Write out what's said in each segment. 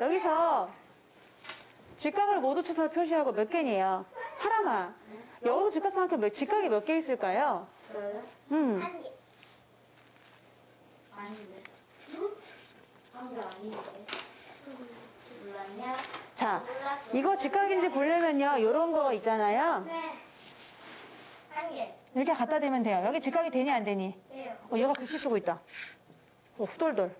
여기서 직각을 모두 쳐서 표시하고 몇 개니에요? 하나만. 여기서 직각삼각형 몇, 직각이 몇 개 있을까요? 저요? 음. 한 개. 아닌데. 한 개 아닌데. 몰랐냐? 자, 몰랐어. 이거 직각인지 보려면요, 요런 거 있잖아요. 네. 한 개. 이렇게 갖다 대면 돼요. 여기 직각이 되니 안 되니? 돼요. 어, 얘가 글씨 쓰고 있다. 어, 후덜덜.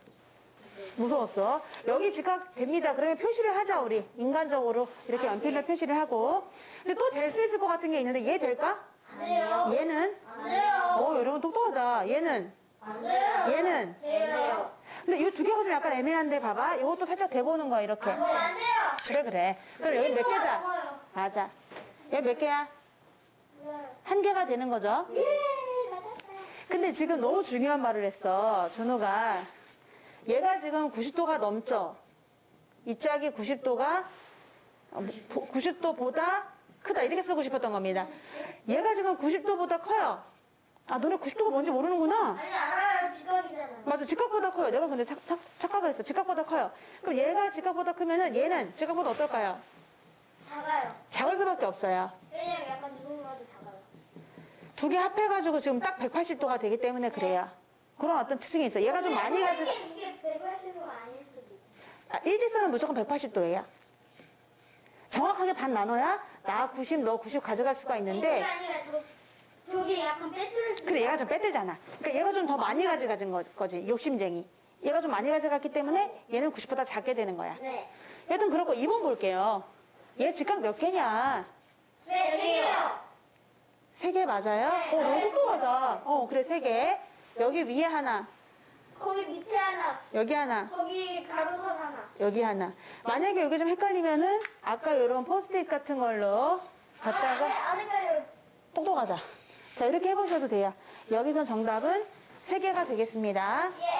무서웠어. 여기 직각 됩니다. 그러면 표시를 하자, 우리. 인간적으로. 이렇게 연필로 표시를 하고. 근데 또 될 수 있을 것 같은 게 있는데, 얘 될까? 안 돼요. 얘는? 안 돼요. 어, 여러분 똑똑하다. 얘는? 안 돼요. 얘는? 돼요. 근데 이 두 개가 좀 약간 애매한데, 봐봐. 이것도 살짝 대보는 거야, 이렇게. 뭐안 돼요. 그래, 그래. 그럼 여기 몇 개다? 맞아. 여기 몇 개야? 네. 한 개가 되는 거죠? 예, 맞았어요. 근데 지금 너무 중요한 말을 했어, 준호가. 얘가 지금 90도가 넘죠? 이 짝이 90도가, 90도보다 크다. 이렇게 쓰고 싶었던 겁니다. 얘가 지금 90도보다 커요. 아, 너네 90도가 뭔지 모르는구나? 아니 알아요. 직각이잖아요. 맞아, 직각보다 커요. 내가 근데 착, 착, 착각을 했어. 직각보다 커요. 그럼 얘가 직각보다 크면은 얘는 직각보다 어떨까요? 작아요. 작을 수밖에 없어요. 왜냐면 약간 누군가도 작아요. 두 개 합해가지고 지금 딱 180도가 되기 때문에 그래요. 그런 어떤 특징이 있어요. 얘가 좀 많이 가지고, 이게 180도 아닐 수도 있어. 아, 일직선은 무조건 180도예요. 정확하게 반 나눠야 나 90, 너 90 가져갈 수가 있는데 아니라 저 저기 약간 빼뚫을 수. 그래 얘가 좀 빼들잖아. 그러니까 얘가 좀 더 많이 가져가진 거- 거지. 욕심쟁이. 얘가 좀 많이 가져갔기 때문에 얘는 90보다 작게 되는 거야. 네. 여튼 그렇고 2번 볼게요. 얘 직각 몇 개냐? 네 여기요. 세 개 맞아요? 네. 어, 너무 똑똑하다. 어, 그래, 세 개. 여기 위에 하나. 여기 하나, 거기 가로선 하나. 여기 하나. 만약에 여기 좀 헷갈리면은 아까 이런 포스트잇 같은 걸로 갖다가 안 헷갈려요. 똑똑하다. 자, 이렇게 해보셔도 돼요. 여기서 정답은 세개가 되겠습니다. 예.